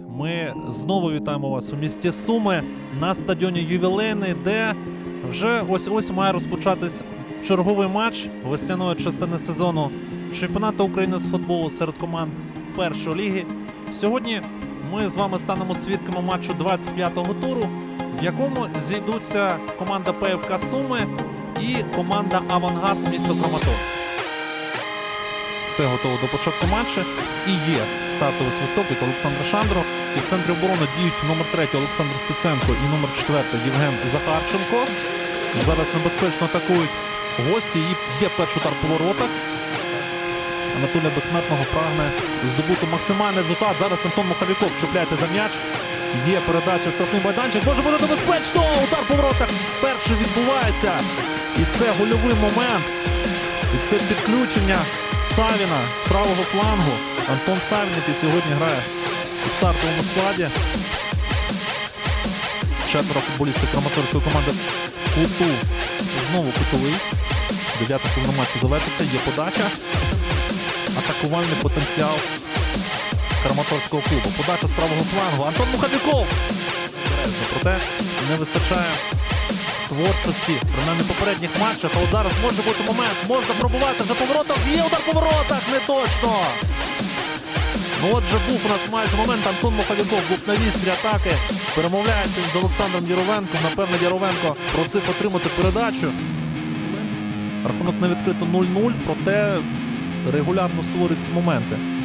Ми знову вітаємо вас у місті Суми на стадіоні Ювілейний, де вже ось ось має розпочатись черговий матч весняної частини сезону чемпіонату України з футболу серед команд першої ліги. Сьогодні ми з вами станемо свідками матчу 25-го туру, в якому зійдуться команда ПФК Суми і команда Авангард місто Краматорськ. Все готово до початку матчу. І є стартовий свисток від Олександра Шандро. І в центрі оборони діють номер 3 Олександр Стеценко і номер 4 Євген Захарченко. Зараз небезпечно атакують гості. І є перший удар по воротах. Анатолія Безсмертного прагне здобути максимальний результат. Зараз Антон Мухавіков чіпляється за м'яч. Є передача штрафний майданчик. Може бути небезпечно. Удар по воротах перший відбувається. І це гольовий момент. І це підключення Савіна з правого флангу. Антон Савін, який сьогодні грає у стартовому складі. Четверо футболістів Краматорської команди куту. Знову кутовий. Дев'ята хвилина матчу завершиться. Є подача. Атакувальний потенціал Краматорського клубу. Подача з правого флангу. Антон Мухавіков. Проте не вистачає творчості, принаймні попередніх матчах. А от зараз може бути момент. Можна пробувати за поворотом. Є удар по воротах. Не точно. Ну от же був у нас майже момент. Антон Мухавіков був на вістрі атаки. Перемовляється з Олександром Яровенком. Напевно, Яровенко просив отримати передачу. Рахунок не відкрито 0-0, проте регулярно створюються моменти.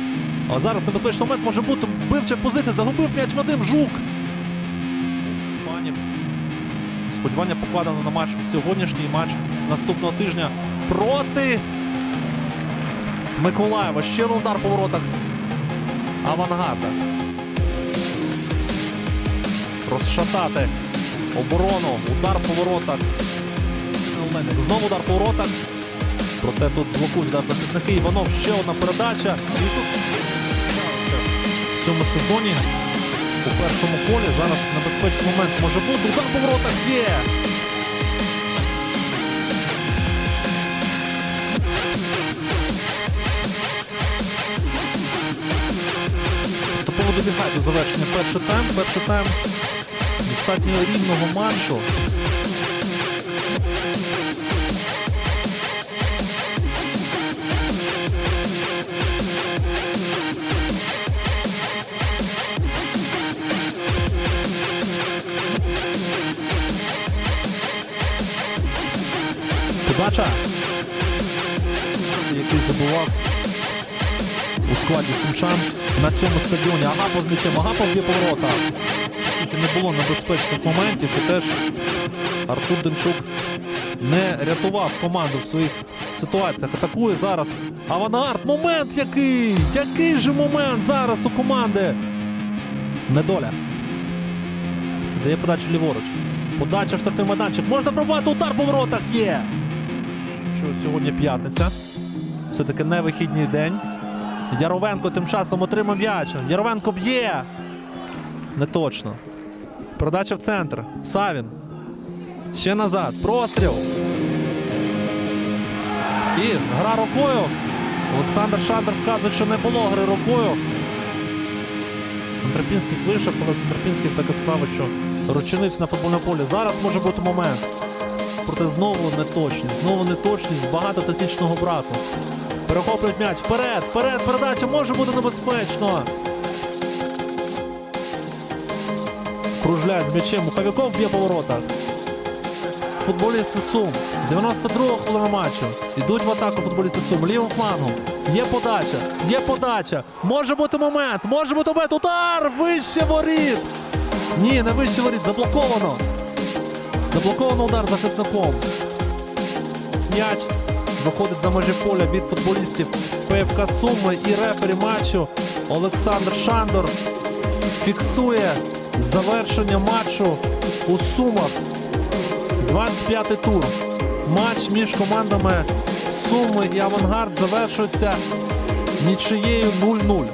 А зараз небезпечний момент може бути вбивча позиція. Загубив м'яч Вадим Жук. Фанів. Сподівання покладено на матч сьогоднішній матч наступного тижня проти Миколаєва. Ще удар по воротах авангарда. Розшатати оборону. Удар по воротах. Знову удар по воротах. Проте тут блокують да, захисники. Іванов ще одна передача. І тут в цьому сезоні у першому колі зараз небезпечний момент може бути. Удар по воротах є. Поступово добігає до завершення перший тайм. Перший тайм достатньо рівного матчу. Подача. Який забував у складі сумчан на цьому стадіоні. Агапов з м'ячем. Агапов б'є поворота. Не було небезпечних моментів. І теж Артур Демчук не рятував команду в своїх ситуаціях. Атакує зараз. Авангард. Момент який! Який же момент зараз у команди? Недоля. Дає подачу ліворуч. Подача в штрафний майданчик. Можна пробувати удар по воротах є. Що сьогодні п'ятниця. Все-таки не вихідний день. Яровенко тим часом отримав м'яч. Яровенко б'є. Не точно. Передача в центр. Савін. Ще назад. Простріл. І гра рукою. Олександр Шандер вказує, що не було гри рукою. Сантропінських вийшов, але Сантропінських така справа, що розчинився на футбольному полі. Зараз може бути момент. Проте знову неточність. Знову неточність, багато тактичного браку. Перехоплюють м'яч. Вперед, вперед, передача може бути небезпечно. Кружляють м'ячем. Мухавіков б'є по воротах. Футболісти Сум. 92-го хвилина матчу. Йдуть в атаку футболісти Сум. Лівим флангом. Є подача. Є подача. Може бути момент. Може бути момент. Удар! Вище воріт. Ні, не вище воріт. Заблоковано. Заблоковано удар захисником. М'яч виходить за межі поля від футболістів ПФК Суми і рефері матчу Олександр Шандор фіксує завершення матчу у Сумах. 25-й тур. Матч між командами Суми і Авангард завершується нічиєю 0-0.